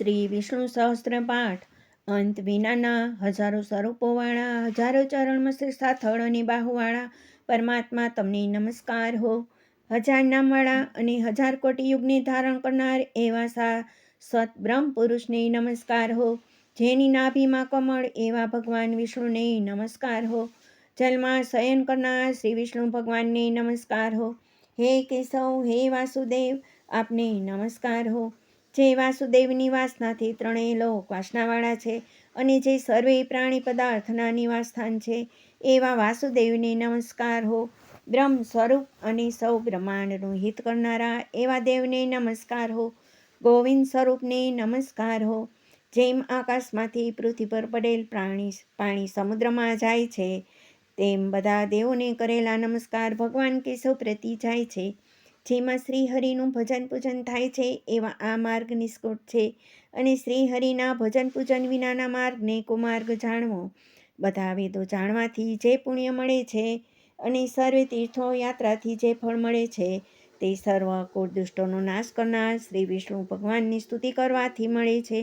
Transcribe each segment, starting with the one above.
શ્રી વિષ્ણુ સહસ્ત્ર પાઠ અંત વિનાના હજારો સ્વરૂપોવાળા, હજારો ચરણમાં સ્થળ અને બાહુવાળા પરમાત્મા તમને નમસ્કાર હો. હજાર નામવાળા અને હજાર કોટી યુગને ધારણ કરનાર એવા સા સત બ્રહ્મ પુરુષને નમસ્કાર હો. જેની નાભીમાં કમળ એવા ભગવાન વિષ્ણુને નમસ્કાર હો. જલમાં શયન કરનાર શ્રી વિષ્ણુ ભગવાનને નમસ્કાર હો. હે કેશવ, હે વાસુદેવ, આપને નમસ્કાર હો. જે વાસુદેવ નિવાસનાથી ત્રણેય લોક વાસનાવાળા છે અને જે સર્વે પ્રાણી પદાર્થના નિવાસસ્થાન છે, એવા વાસુદેવને નમસ્કાર હો. બ્રહ્મ સ્વરૂપ અને સૌ બ્રહ્માંડનું હિત કરનારા એવા દેવને નમસ્કાર હો. ગોવિંદ સ્વરૂપને નમસ્કાર હો. જેમ આકાશમાંથી પૃથ્વી પર પડેલ પ્રાણી, પાણી સમુદ્રમાં જાય છે, તેમ બધા દેવોને કરેલા નમસ્કાર ભગવાન કેશવ પ્રતિ જાય છે. જેમાં શ્રીહરિનું ભજન પૂજન થાય છે, એવા આ માર્ગ નિષ્કુટ છે. અને શ્રીહરિના ભજન પૂજન વિનાના માર્ગને કુમાર્ગ જાણવો. બધા વેદો જાણવાથી જે પુણ્ય મળે છે અને સર્વે તીર્થો યાત્રાથી જે ફળ મળે છે, તે સર્વ કુળદુષ્ટોનો નાશ કરનાર શ્રી વિષ્ણુ ભગવાનની સ્તુતિ કરવાથી મળે છે.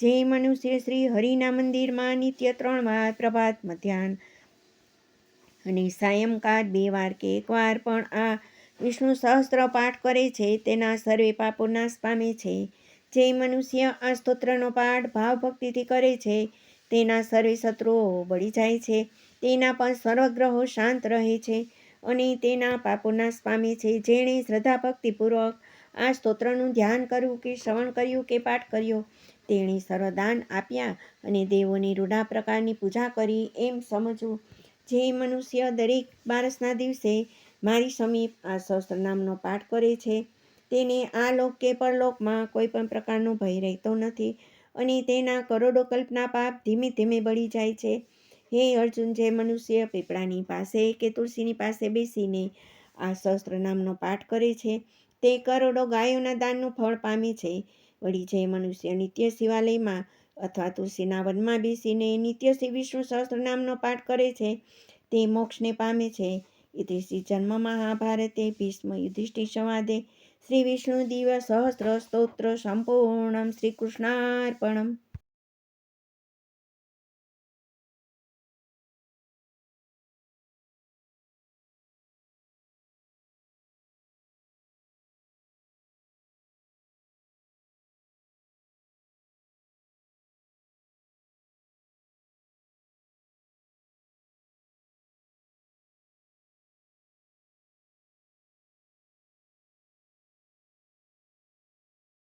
જે મનુષ્ય શ્રી હરિના મંદિરમાં નિત્ય ત્રણ વાર પ્રભાત મધ્યાહન અને સાયંકાળ બે વાર કે એકવાર પણ આ વિષ્ણુ સહસ્ત્ર પાઠ કરે છે, તેના સર્વે પાપો નાશ પામે છે. જે મનુષ્ય આ સ્તોત્રનો પાઠ ભાવભક્તિથી કરે છે, તેના સર્વે શત્રુઓ બળી જાય છે. તેના પણ સર્વગ્રહો શાંત રહે છે અને તેના પાપો નાશ પામે છે. જેણે શ્રદ્ધા ભક્તિપૂર્વક આ સ્તોત્રનું ધ્યાન કર્યું કે શ્રવણ કર્યું કે પાઠ કર્યો, તેણે સર્વદાન આપ્યા અને દેવોની રૂઢા પ્રકારની પૂજા કરી એમ સમજવું. જે મનુષ્ય દરેક બારસના દિવસે મારી સમીપ આ સહસ્ત્ર નામનો પાઠ કરે છે. તેને આ લોક કે પરલોકમાં કોઈ પણ પ્રકારનો ભય રહેતો નથી અને તેના કરોડો કલ્પના પાપ ધીમે ધીમે બળી જાય છે. હે અર્જુન, જે મનુષ્ય પીપળાની પાસે કે તુલસીની પાસે બેસીને આ સહસ્ત્ર નામનો પાઠ કરે છે, તે કરોડો ગાયોના દાનનું ફળ પામે છે. વળી જે મનુષ્ય નિત્ય શિવાલયમાં અથવા તુલસીના વનમાં બેસીને નિત્ય શ્રી વિષ્ણુ સહસ્ત્ર નામનો પાઠ કરે છે, તે મોક્ષને પામે છે. ઇતિ જન્મ મહાભારતે ભીષ્મ યુધિષ્ઠિર સંવાદે શ્રી વિષ્ણુ દિવ સહસ્ર સ્તોત્ર સંપૂર્ણમ શ્રી કૃષ્ણાર્પણમ.